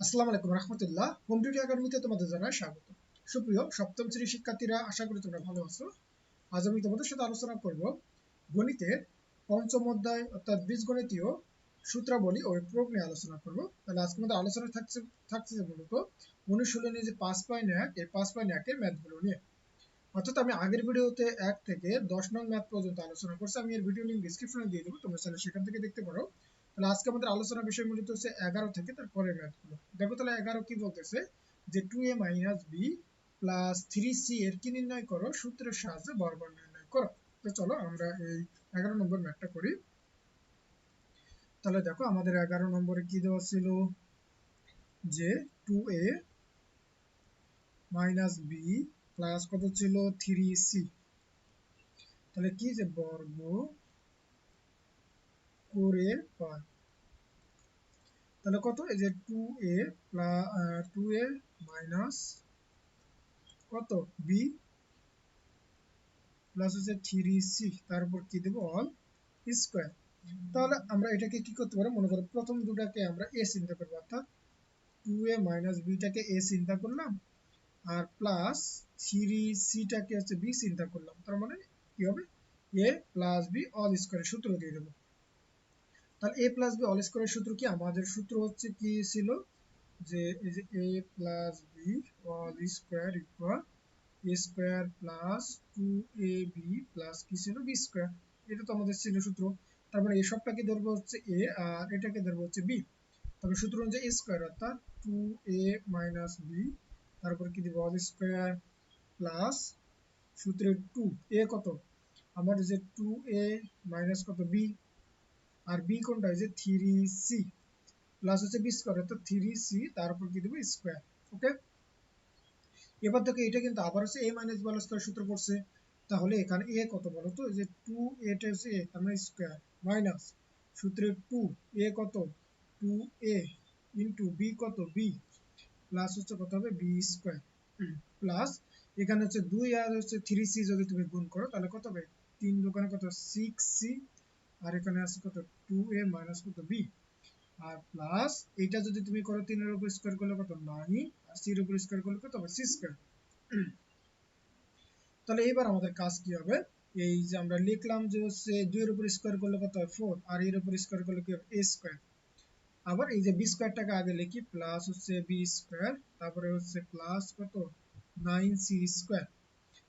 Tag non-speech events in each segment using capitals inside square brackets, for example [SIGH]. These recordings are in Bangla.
আসসালামু আলাইকুম রহমতুল্লাহ। হোম ডিউটি একাডেমিতে তোমাদের জানাই স্বাগত। সুপ্রিয়, সপ্তম শ্রেণির শিক্ষার্থীরা, আশা করি তোমরা ভালো আছো। আজ আমি তোমাদের সাথে আলোচনা করব গণিতের পঞ্চম অধ্যায়, অর্থাৎ বীজগণিতীয় সূত্রাবলী ও প্রয়োগ নিয়ে আলোচনা করব। তাহলে আজকে আমাদের আলোচনা থাকছে থাকছে মূলত অনুশীলনী যে পাঁচ পয়েন্ট এক, এই পাঁচ পয়েন্ট একের ম্যাথগুলো নিয়ে। অর্থাৎ আমি আগের ভিডিওতে এক থেকে দশ নং ম্যাথ পর্যন্ত আলোচনা করছি। আমি এর ভিডিও লিঙ্ক ডিসক্রিপশনে দিয়ে দেবো। তোমরা চাইলে সেখান থেকে দেখতে পারো। তাহলে আজকে আমাদের আলোচনার বিষয় মূলত হচ্ছে এগারো থেকে তার পরের ম্যাথগুলো। দেখো তাহলে এগারো কি বলতেছে? যে two A minus B plus three C এর কি নির্ণয় করো? সূত্রের সাহায্যে বর্গন নির্ণয় করো। তো চলো আমরা এই এগারো নম্বর ম্যাথটা করি। তাহলে দেখো আমাদের এগারো নম্বরে কি দেওয়া ছিল? যে two A minus B plus কত ছিল? থ্রি সি তাহলে কি যে বর্গ করে পাই তাহলে কত? এই যে two A two A minus কত? বি প্লাস হচ্ছে থ্রি সি তার কি দেবো? অল স্কোয়ার তাহলে আমরা এটাকে কি করতে পারি মনে করো প্রথম দুটাকে আমরা এ চিন্তা করব অর্থাৎ টু এ মাইনাস বিটাকে এ চিন্তা করলাম, আর প্লাস থ্রি সিটাকে হচ্ছে বি চিন্তা করলাম। তার মানে কি হবে? এ প্লাস বি অল স্কোয়ারের সূত্র দিয়ে দেবো। তাহলে এ প্লাস বি অল স্কোয়ারের সূত্র কি? আমাদের সূত্র হচ্ছে কি ছিল? যে এই যে A plus B whole square equal A square plus two A B plus কি ছিল? বি স্কোয়ার এটা তো আমাদের ছিল সূত্র। তার মানে এই সবটাকে ধরবো হচ্ছে এ আর এটাকে ধরবো হচ্ছে বি তবে সূত্র অনুযায়ী এ স্কোয়ার অর্থাৎ টু এ মাইনাস বি তারপর কি দিব? অল স্কোয়ার প্লাস সূত্রের টু এ কত? আমার যে টু এ মাইনাস কত? বি আর বি কোনটা? যে থ্রি সি প্লাস হচ্ছে বি স্কোয়ার অর্থাৎ থ্রি সি তার উপর কি দেবো? স্কোয়ার ওকে এবার দেখো, এটা কিন্তু আবার হচ্ছে এ মাইনাস বি স্কোয়ার সূত্র পড়ছে। তাহলে এখানে এ কত বলো তো? যে টু এটা হচ্ছে এ তার মানে স্কোয়ার মাইনাস সূত্রে টু এ কত? টু এ ইন্টু বি কত? বি প্লাস হচ্ছে কত হবে? বি স্কোয়ার প্লাস এখানে হচ্ছে দুই আর হচ্ছে থ্রি সি যদি তুমি গুণ করো, তাহলে কত হবে? তিন দোকানে কত? সিক্স সি আর এখানে আছে কত? টু এ মাইনাস কত? বি আর প্লাস এটা যদি তুমি করো তিনের উপর স্কোয়ার করলে কত? নাইন আর সির উপর স্কোয়ার করলে কত? হবে সি স্কোয়ার তাহলে এবার আমাদের কাজ কি হবে? এই যে আমরা লিখলাম যে হচ্ছে দুইয়ের উপর স্কোয়ার করলে কত হয়? ফোর আর এর উপর স্কোয়ার করলে কি হবে? এ স্কোয়ার আবার এই যে বি স্কোয়ারটাকে আগে লিখি প্লাস হচ্ছে বি স্কোয়ার তারপরে হচ্ছে প্লাস কত? নাইন সি স্কোয়ার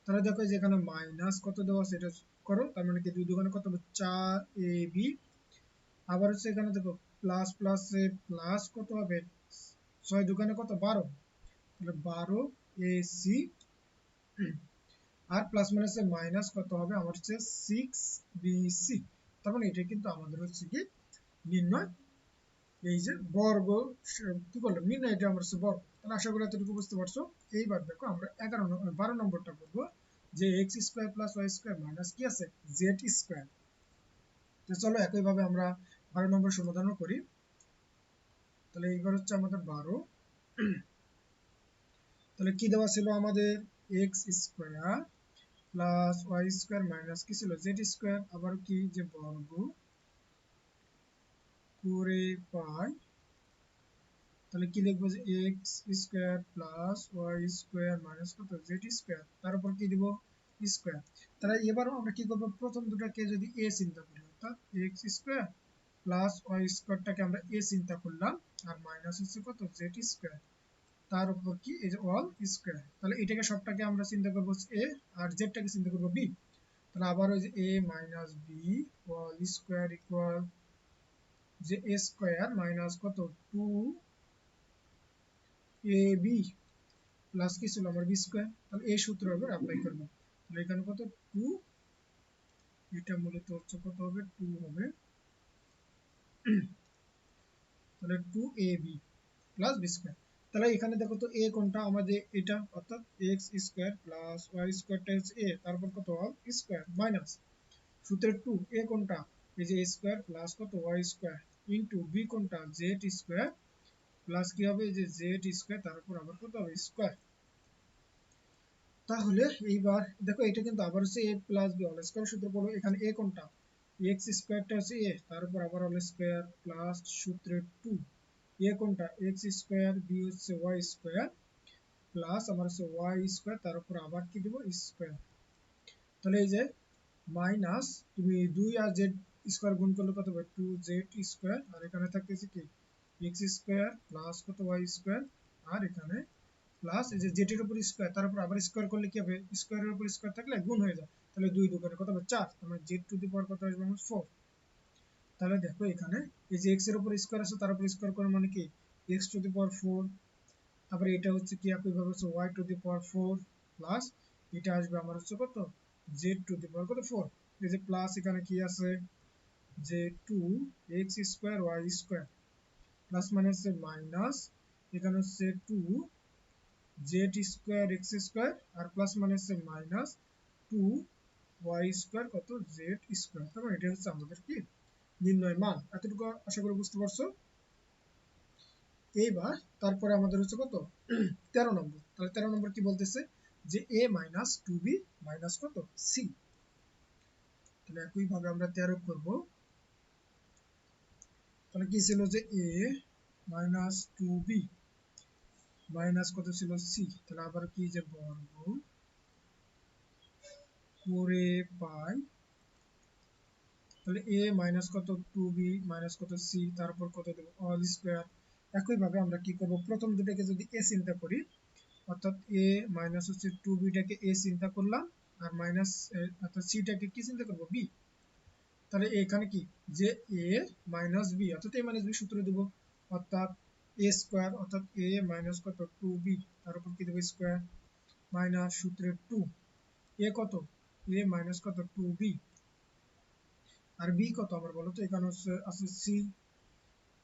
তাহলে দেখো যেখানে মাইনাস কত দেওয়া আছে? এটা করো, তার মানে কি? দুই দোকানে কত হবে? চার এ বি। আবার হচ্ছে এখানে দেখো প্লাস প্লাস প্লাস কত হবে? ছয় দোকানে কত? বারো। তাহলে বারো এ সি। আর প্লাস মাইনাসে মাইনাস কত হবে? আমার হচ্ছে সিক্স বি সি তার মানে এটা কিন্তু আমাদের হচ্ছে কি? নির্ণয়। এই যে বর্গ, কি করলাম নির্ণয় এটা আমার হচ্ছে বর্গ। তাহলে আশা করি এতটুকু বুঝতে পারছ। এইবার দেখো আমরা এগারো বারো নম্বরটা করব। যে x square plus y square minus কি আছে? জেড স্কোয়ার তো চলো একইভাবে আমরা বারো নম্বর সমাধানও করি। তাহলে এইবার হচ্ছে আমাদের বারো। তাহলে কি দেওয়া ছিল আমাদের? X square plus y square minus কি ছিল? জেড স্কোয়ার আবার কি? যে বর্গ করে পাই। তাহলে কি লিখব যে x square plus y square minus কত? জেড স্কোয়ার তার উপর কি দিব? স্কোয়ার তাহলে এবারও আমরা কি করব? প্রথম দুটাকে যদি এ চিন্তা করি, অর্থাৎ এক্স স্কোয়ার প্লাস ওয়াই স্কোয়ারটাকে আমরা এ চিন্তা করলাম, আর মাইনাস হচ্ছে কত? জেড স্কোয়ার তার উপর কি? এই যে অল স্কোয়ার তাহলে এটাকে সবটাকে আমরা চিন্তা করব এ আর জেডটাকে চিন্তা করব বি তাহলে আবার ওই যে a minus b whole square equal যে এ স্কোয়ার মাইনাস কত? টু এ প্লাস কি ছিল? আমার বি স্কোয়ার তাহলে এই সূত্র এবার অ্যাপ্লাই করব। এখানে কত? টু এটা মূলত হচ্ছে কত হবে? টু হবে। তাহলে two a b plus b square তাহলে এখানে দেখো তো এ কোনটা? আমাদের এটা, অর্থাৎ এক্স স্কোয়ার প্লাস ওয়াই স্কোয়ারটা হচ্ছে এ তারপর কত অল স্কোয়ার মাইনাস সূত্রের টু এ কোনটা? এই যে স্কোয়ার প্লাস কত? ওয়াই স্কোয়ার ইন্টু বি কোনটা? জেড স্কোয়ার প্লাস কি হবে? এই যে জেড স্কোয়ার তার উপর আবার কত হবে? স্কোয়ার তাহলে এইবার দেখো এটা কিন্তু আবার হচ্ছে a plus b whole square সূত্র পড়ো এখানে এ কোনটা? এক্স স্কোয়ারটা হচ্ছে এ তার উপর আবার অল স্কোয়ার প্লাস সূত্রের টু এ কোনটা? এক্স স্কোয়ার বি হচ্ছে ওয়াই স্কোয়ার প্লাস আমার হচ্ছে ওয়াই স্কোয়ার তার উপর আবার কি দেবো? স্কোয়ার তাহলে এই যে মাইনাস তুমি দুই আর জেড স্কোয়ার গুণ করলে কত হবে? টু জেড স্কোয়ার আর এখানে থাকতেছে কি? এক্স স্কোয়ার প্লাস কত ওয়াই স্কোয়ার আর এখানে প্লাস এই যে জেড এর উপর স্কোয়ার তার উপর আবার স্কোয়ার করলে কি হবে? স্কোয়ারের উপর স্কোয়ার থাকলে গুণ হয়ে যায়। তাহলে দুই দোকানে কত হবে? চার। তার মানে জেড টু দি পাওয়ার কত আসবে? আমার ফোর তাহলে দেখো এখানে, এই যে এক্সের উপর স্কোয়ার আছে, তার উপর স্কোয়ার করে মানে কি? X to the power four তারপরে এটা হচ্ছে কি? একইভাবে হচ্ছে y to the power four plus এটা আসবে আমার হচ্ছে কত? জেড টু দি পাওয়ার কত? ফোর এই যে প্লাস এখানে কি আছে? যে two x square y square plus মানে হচ্ছে মাইনাস এখানে হচ্ছে two z square x square আর প্লাস মানে হচ্ছে মাইনাস টু ওয়াই স্কোয়ার কত জেড স্কোয়ার তারপর এটা হচ্ছে আমাদের কি? নির্ণয় মান। এতটুকু আশা করি বুঝতে পারছ? এইবার তারপরে আমাদের হচ্ছে কত? [CLEARS THROAT] তেরো নম্বর। তাহলে তেরো নম্বর কি বলতেছে? যে a minus two b minus কত? সি তাহলে একইভাবে আমরা তেরো করব। তাহলে কি ছিল যে a minus two b minus কত ছিল? সি তাহলে আবার কি যে বর্গ করে পাই। তাহলে এ মাইনাস কত? টু বি মাইনাস কত? সি তারপর কত দেবো? অল স্কোয়ার একইভাবে আমরা কি করব? প্রথম দুটাকে যদি এ চিন্তা করি, অর্থাৎ এ মাইনাস হচ্ছে টু বিটাকে এ চিন্তা করলাম, আর মাইনাস অর্থাৎ সিটাকে কি চিন্তা করব? বি তাহলে এখানে কি? যে এ মাইনাস বি অর্থাৎ এ মাইনাস বি সূত্র দেব। অর্থাৎ এ স্কোয়ার অর্থাৎ এ মাইনাস কত? টু বি তার উপর কি দেবো? স্কোয়ার মাইনাস সূত্রের টু এ কত? এ মাইনাস কত? টু বি আর বি কত আমার বলো তো? এখানে হচ্ছে, আছে সি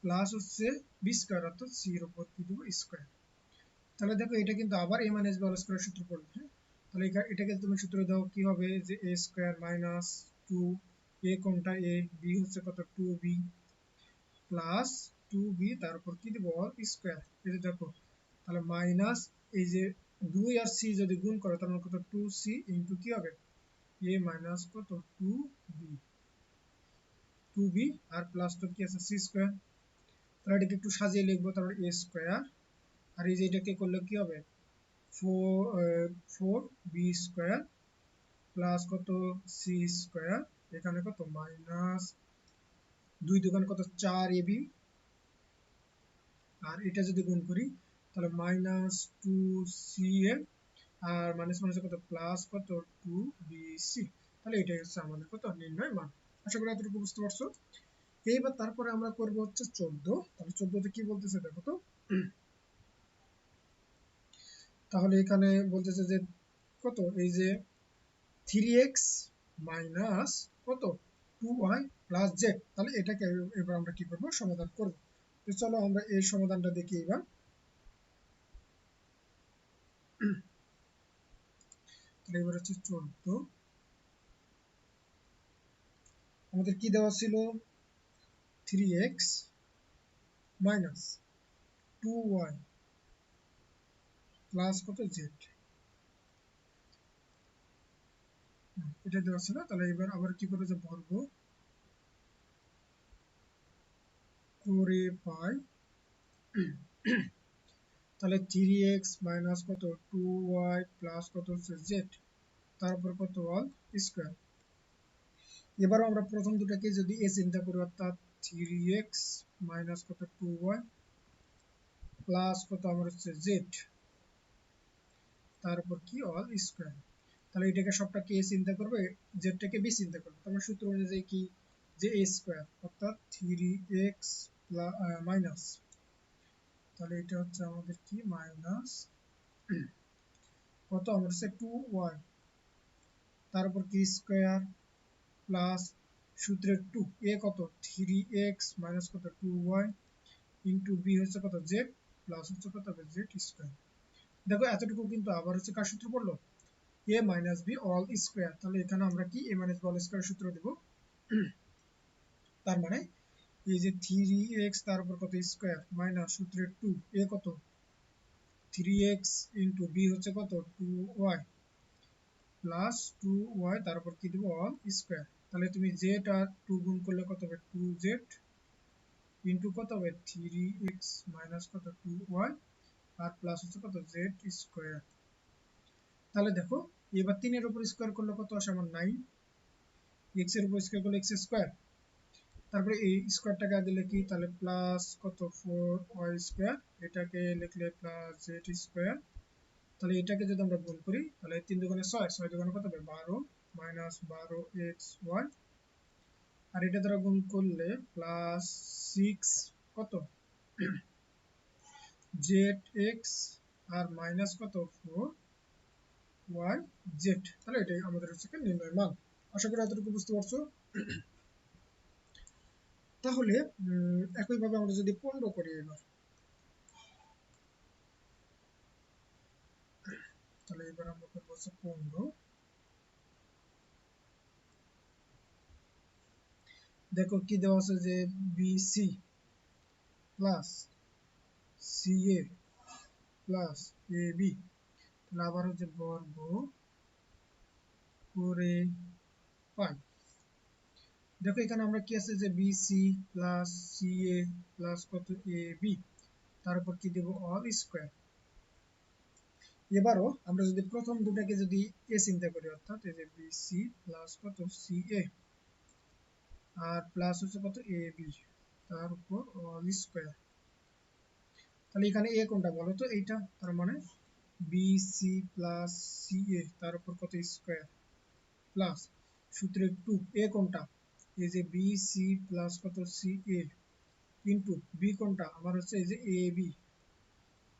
প্লাস হচ্ছে বি স্কোয়ার অর্থাৎ সি এর উপর কি দেবো? স্কোয়ার তাহলে দেখো, এটা কিন্তু আবার এ মাইনাস বি স্কোয়ার সূত্র পড়বে হ্যাঁ? তাহলে এটাকে তুমি সূত্র দাও, কি হবে? যে a square minus two a কোনটা? এ বি হচ্ছে কত? Two b plus two b তার কি দেবো অল স্কোয়ার এই যে দেখো, তাহলে মাইনাস এই যে দুই আর সি যদি গুণ করো, তাহলে কত? টু সি কি হবে? এ মাইনাস কত? টু বি টু বি আর প্লাস তো কি আছে? সি স্কোয়ার তাহলে এটাকে একটু সাজিয়ে লিখব, তারপর এ স্কোয়ার আর এই যে এটাকে করলে কি হবে? Four four b square plus কত? সি স্কোয়ার এখানে কত? মাইনাস দুই দোকান কত? চার এ বি আর এটা যদি গুণ করি, তাহলে মাইনাস টু সি এ আর মাইনাস মাইনাস কত? প্লাস কত? টু বি সি তাহলে এটাই হচ্ছে আমাদের কত? নির্ণয় মান। আশা করি এতটুকু বুঝতে পারছ? এইবার তারপরে আমরা করব হচ্ছে চোদ্দ। তাহলে চোদ্দতে কি বলতেছে দেখো তো? তাহলে এখানে বলতেছে যে কত? এই যে থ্রি এক্স মাইনাস কত? টু ওয়াই প্লাস জেড তাহলে এটাকে এবার আমরা কি করব? সমাধান করব। চলো আমরা এই সমাধানটা দেখি এবার। এবার হচ্ছে চোদ্দ। আমাদের কি দেওয়া ছিল? Three x minus two y plus কত? জেড এটা দেওয়া ছিল। তাহলে এবার আবার কি করে যে বর্গ পাই। তাহলে থ্রি এক্স মাইনাস কত? টু ওয়াই প্লাস কত হচ্ছে জেড তারপর কত অল স্কোয়ার এবারও আমরা প্রথম দুটাকে যদি এ চিন্তা করি, অর্থাৎ থ্রি এক্স মাইনাস কত? টু ওয়াই প্লাস কত? আমার হচ্ছে জেড তারপর কি অল স্কোয়ার তাহলে এটাকে সবটাকে এ চিন্তা করবে? জেডটাকে বি চিন্তা করবে। তাহলে সূত্র অনুযায়ী কি? যে এ স্কোয়ার অর্থাৎ থ্রি এক্স মাইনাস তাহলে এটা হচ্ছে আমাদের কি? মাইনাস কত? আমার হচ্ছে টু ওয়াই তারপর কি স্কোয়ার প্লাস সূত্রের টু এ কত? থ্রি এক্স মাইনাস কত? টু ওয়াই ইন্টু বি হচ্ছে কত? জেড প্লাস হচ্ছে কত? জেড স্কোয়ার দেখো, এতটুকু কিন্তু আবার হচ্ছে কার সূত্র পড়ল? A minus b whole square তাহলে এখানে আমরা কি? এ মাইনাস বি স্কোয়ার সূত্র দেব। তার মানে এই যে থ্রি এক্স তার উপর কত স্কোয়ার মাইনাস সূত্রের টু এ কত? থ্রি এক্স ইন্টু বি হচ্ছে কত? Two y plus two y তার উপর কি দেবো? অল স্কোয়ার তাহলে তুমি জেড আর টু গুণ করলে কত হবে? টু জেড ইন্টু কত হবে? থ্রি এক্স মাইনাস কত? টু ওয়াই আর প্লাস হচ্ছে কত? জেড স্কোয়ার তাহলে দেখো, এবার তিনের উপর স্কোয়ার করলে কত আসে? আমার নাইন এক্সের উপর স্কোয়ার করলে এক্স স্কোয়ার তারপরে এই স্কোয়ারটাকে দিলে কি তাহলে প্লাস কত? ফোর ওয়াই স্কোয়ার এটাকে লিখলে প্লাস জেড স্কোয়ার তাহলে এটাকে যদি আমরা গুণ করি, তাহলে তিন দোকানে ছয় ছয় দোকানে কত হবে? বারো মাইনাস বারো এক্স ওয়াই আর এটা দ্বারা গুণ করলে প্লাস সিক্স কত? [CLEARS THROAT] জেড এক্স আর মাইনাস কত? ফোর ওয়াই জেড তাহলে এটাই আমাদের হচ্ছে নির্ণয় মান। আশা করি এতটুকু বুঝতে পারছ। [CLEARS THROAT] তাহলে একইভাবে আমরা যদি পনেরো করি এবার তাহলে এবার আমরা করব হচ্ছে পনেরো। দেখো কি দেওয়া আছে যে bc plus ca plus a b তাহলে আবার হচ্ছে বর্গ করে পাই দেখো, এখানে আমরা কি আছে যে bc plus c a plus কত? এ বি তার উপর কি দেব? অল স্কোয়ার এবারও আমরা যদি প্রথম দুটাকে যদি এ চিন্তা করি, অর্থাৎ এই যে বিসি প্লাস কত? সিএ আর প্লাস হচ্ছে কত? এ বি তার উপর অল স্কোয়ার তাহলে এখানে এ কোনটা বলো তো? এইটা, তার মানে b c plus c a তার উপর কত? স্কোয়ার প্লাস সূত্রে টু এ কোনটা? এই যে বি সি প্লাস কত? সি এ ইন্টু বি কোনটা? আমার হচ্ছে এই যে এ বি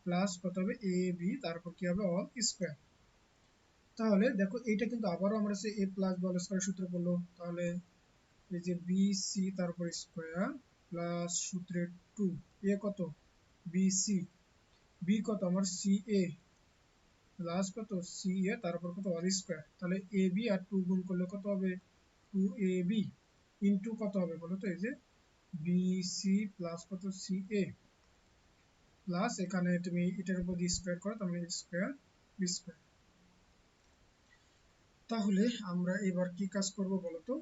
প্লাস কত হবে? এ বি তারপর কি হবে? অল স্কোয়ার তাহলে দেখো, এইটা কিন্তু আবারও আমরা হচ্ছে এ প্লাস বল স্কোয়ার সূত্র পড়ল তাহলে এই যে বি সি তারপর স্কোয়ার প্লাস সূত্রে টু এ কত? বি সি বি কত? আমার সি এ প্লাস কত? সি এ তারপর কত? অল স্কোয়ার তাহলে এ বি আর টু গুণ করলে কত হবে? টু এ বি ইন্টু কত হবে বলো তো? এই যে বি সি প্লাস কত? সি এ প্লাস এখানে তুমি এটার উপর দিয়ে স্কোয়ার করো তাহলে স্কোয়ার বি স্কোয়ার তাহলে আমরা এবার কি কাজ করব বলো তো?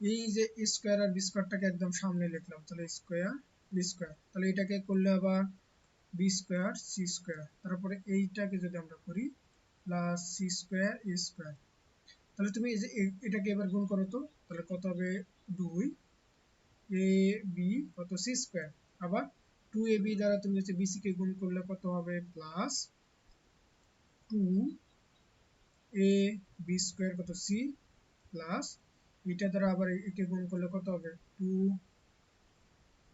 এই যে স্কোয়ার আর বি স্কোয়ারটাকে একদম সামনে লিখলাম, তাহলে স্কোয়ার বি স্কোয়ার তাহলে এটাকে করলে আবার বি স্কোয়ার সি স্কোয়ার তারপরে এইটাকে যদি আমরা করি plus c square a square তাহলে তুমি এই যে এটাকে এবার গুণ করো তো? তাহলে কত হবে দুই? এ, বি, কত? C square. আবার টু এ বি দ্বারা তুমি হচ্ছে বিসি কে গুণ করলে কত হবে? Plus two a b square কত? সি প্লাস এটা দ্বারা আবার একে গুণ করলে কত হবে? Two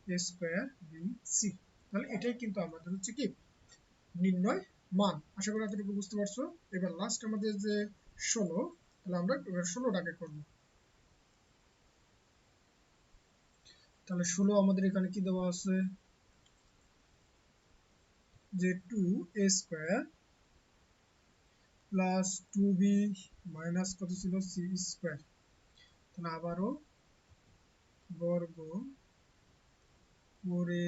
a square b c তাহলে এটাই কিন্তু আমাদের হচ্ছে কি নির্ণয় মান। আশা করি এতটুকু বুঝতে পারছ। এবার লাস্ট আমাদের যে ষোলো, তাহলে আমরা ষোলোটাকে করব। তাহলে ষোলো আমাদের এখানে কি দেওয়া আছে? যে two a square plus two b minus কত ছিল? সি স্কোয়ার তাহলে আবারও বর্গ করে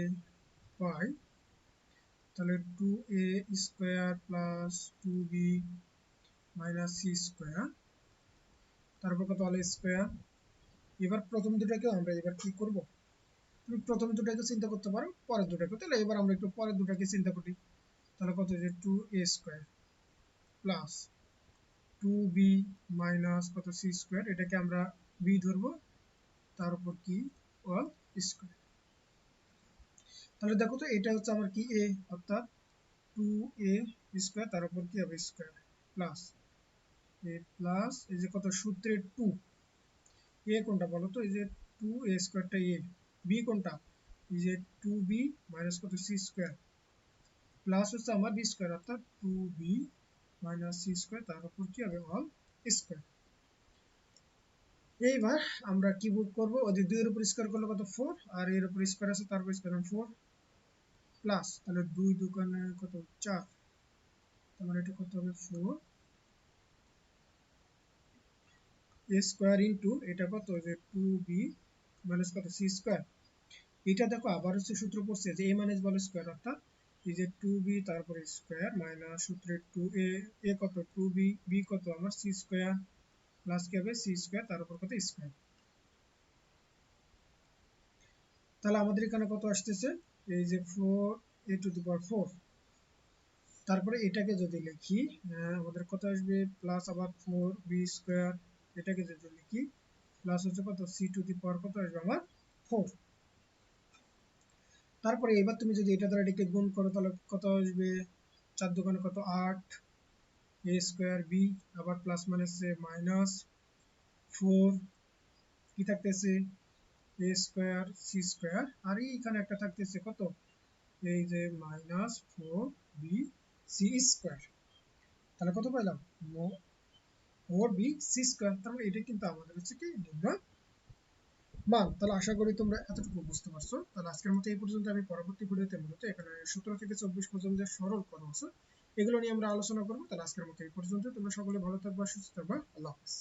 পাই। তাহলে two a square plus two b minus c square তারপর কত হলো স্কোয়ার এবার প্রথম দুটাকে আমরা এবার কি করব? তুমি প্রথম দুটাকে চিন্তা করতে পারো, পরের দুটাকে। তাহলে এবার আমরা একটু পরের দুটাকে চিন্তা করি। তাহলে কত যে two a square plus two b minus কত? সি স্কোয়ার এটাকে আমরা বি ধরবো, তার উপর কি? অল স্কোয়ার তাহলে দেখো তো, এটা হচ্ছে আমার কি? এ অর্থাৎ টু এ স্কোয়ার তার উপর কি হবে? স্কোয়ার প্লাস এ প্লাস এই যে কত? সূত্রে টু এ কোনটা বলো তো? এই যে টু এ স্কোয়ারটা এ বি কোনটা? এই যে টু বি মাইনাস কত? সি স্কোয়ার প্লাস হচ্ছে আমার বি স্কোয়ার অর্থাৎ two b minus c square তার উপর কি হবে? অল স্কোয়ার এইবার আমরা কি বুক করব? যে দুইয়ের উপর স্কোয়ার করলে কত? ফোর আর এর উপর স্কোয়ার আছে, তার উপর স্কোয়ার ফোর প্লাস তাহলে দুই দোকানে কত? চার। তার মানে এটা কত হবে? ফোর এ স্কোয়ার ইন্টু এটা কত? যে টু বি মাইনাস কত? সি স্কোয়ার এটা দেখো, আবার হচ্ছে সূত্র পড়ছে যে এ মাইনাস বল স্কোয়ার অর্থাৎ এই যে টু বি তারপরে স্কোয়ার মাইনাস সূত্রে টু এ এ কত? টু বি বি কত? আমার সি স্কোয়ার প্লাস কি হবে? সি স্কোয়ার তার উপর কত? স্কোয়ার তাহলে আমাদের এখানে কত আসতেছে? এই যে four a to the power four তারপরে এটাকে যদি লিখি আমাদের কত আসবে? প্লাস আবার ফোর বি স্কোয়ার এটাকে যদি লিখি প্লাস হচ্ছে কত? সি টু দি পাওয়ার কত আসবে? আমার ফোর তারপরে এবার তুমি যদি এটা দ্বারা এটাকে গুণ করো, তাহলে কত আসবে? চার দোকানে কত? আট। এ স্কোয়ার বি আবার প্লাস হচ্ছে মাইনাস ফোর কি থাকতেছে? এ স্কোয়ার সি স্কোয়ার আর এইখানে একটা থাকতেছে কত? এই যে minus four b c square তাহলে কত পাইলাম? ফোর বি সি স্কোয়ার তার মানে এটা কিন্তু আমাদের হচ্ছে কি? নির্ণয় মান তাহলে আশা করি তোমরা এতটুকু বুঝতে পারছ। তাহলে আজকের মতো এই পর্যন্ত আমি পরবর্তী ভিডিওতে মূলত এখানে সতেরো থেকে চব্বিশ পর্যন্ত সরল পদ আছে, এগুলো নিয়ে আমরা আলোচনা করব। তাহলে আজকের মতো এই পর্যন্ত তোমরা সকলে ভালো থাকবা, সুস্থ থাকবা। আল্লাহ হাফিজ।